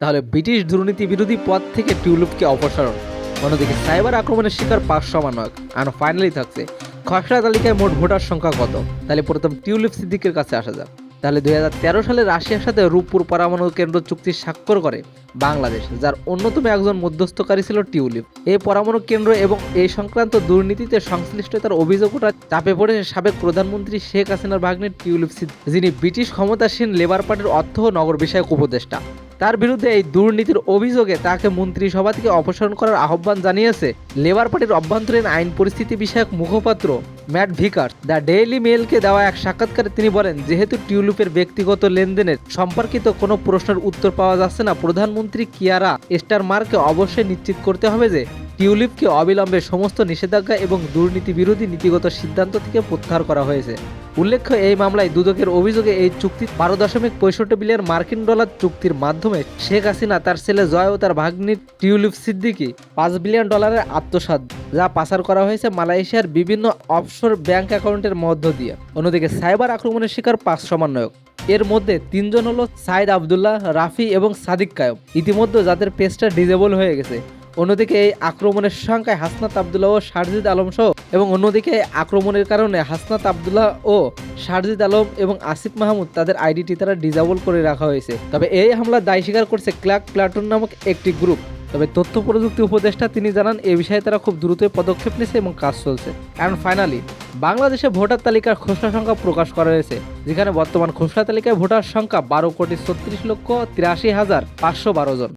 তাহলে ব্রিটিশ দুর্নীতি বিরোধী পদ থেকে টিউলিপকে অপসারণ। অন্যদিকে সাইবার আক্রমণের শিকার পাঁচ সমানক আর ফাইনালি থাকছে, খসড়া তালিকায় মোট ভোটার সংখ্যা কত? তাহলে প্রথম টিউলিপ সিদ্দিকের কাছে আসা যাক। তাহলে দুই হাজার তেরো সালে রাশিয়ার সাথে রূপপুর পরমাণু কেন্দ্র চুক্তি স্বাক্ষর করে বাংলাদেশ, যার অন্যতম একজন মধ্যস্থকারী ছিল টিউলিপ। এই পরমাণু কেন্দ্র এবং এই সংক্রান্ত দুর্নীতিতে সংশ্লিষ্টতার অভিযোগ ওঠা চাপে পড়েছে সাবেক প্রধানমন্ত্রী শেখ হাসিনার ভাগ্নে টিউলিপ যিনি ব্রিটিশ ক্ষমতাসীন লেবার পার্টির অর্থ ও নগর বিষয়ক উপদেষ্টা। তার বিরুদ্ধে এই দুর্নীতির অভিযোগে তাকে মন্ত্রিসভা থেকে অপসারণ করার আহ্বান জানিয়েছে লেবার পার্টির অভ্যন্তরীণ আইন পরিস্থিতি বিষয়ক মুখপাত্র ম্যাট ভিকার। দ্য ডেইলি মেলকে দেওয়া এক সাক্ষাৎকারে তিনি বলেন, যেহেতু টিউলিপের ব্যক্তিগত লেনদেনের সম্পর্কিত কোনো প্রশ্নের উত্তর পাওয়া যাচ্ছে না, প্রধানমন্ত্রী কিয়ারা স্টারমারকে অবশ্যই নিশ্চিত করতে হবে যে টিউলিপকে অবিলম্বে সমস্ত নিষেধাজ্ঞা এবং দুর্নীতি বিরোধী নীতিগত সিদ্ধান্ত থেকে প্রত্যাহার করা হয়েছে। উল্লেখ্য, এই মামলায় দুদকের অভিযোগে এই চুক্তি বারো দশমিক পঁয়ষট্টি বিলিয়ন মার্কিন ডলার চুক্তির মাধ্যমে শেখ হাসিনা, তার ছেলে জয় ও তার ভাগ্নি টিউলিপ সিদ্দিকি পাঁচ বিলিয়ন ডলারের আত্মসাত যা পাচার করা হয়েছে মালয়েশিয়ার বিভিন্ন অফশোর ব্যাংক অ্যাকাউন্টের মধ্য দিয়ে। অন্যদিকে সাইবার আক্রমণের শিকার পাঁচ সমন্বয়ক। এর মধ্যে তিনজন হলো সাইদ আবদুল্লাহ, রাফি এবং সাদিক কায়ম। ইতিমধ্যে যাদের পেজটা ডিজেবল হয়ে গেছে। অন্যদিকে এই আক্রমণের সংখ্যায় হাসনাত আবদুল্লাহ ও শারজিদ আলম সহ এবং অন্যদিকে আক্রমণের কারণে হাসনাত আবদুল্লাহ ও শারজিদ আলম এবং আসিফ মাহমুদ তাদের আইডিটি তারা ডিজেবল করে রাখা হয়েছে। তবে এই হামলার দায় স্বীকার করছে ক্লার্ক প্লাটুন নামক একটি গ্রুপ। তবে তথ্য প্রযুক্তি উপদেষ্টা তিনি জানান, এ বিষয়ে তারা খুব দ্রুত পদক্ষেপ নিয়েছে এবং কাজ চলছে। অ্যান্ড ফাইনালি বাংলাদেশে ভোটার তালিকার খসড়া সংখ্যা প্রকাশ করা হয়েছে, যেখানে বর্তমান খসড়া তালিকায় ভোটার সংখ্যা বারো কোটি ছত্রিশ লক্ষ তিরাশি হাজার পাঁচশো বারো জন।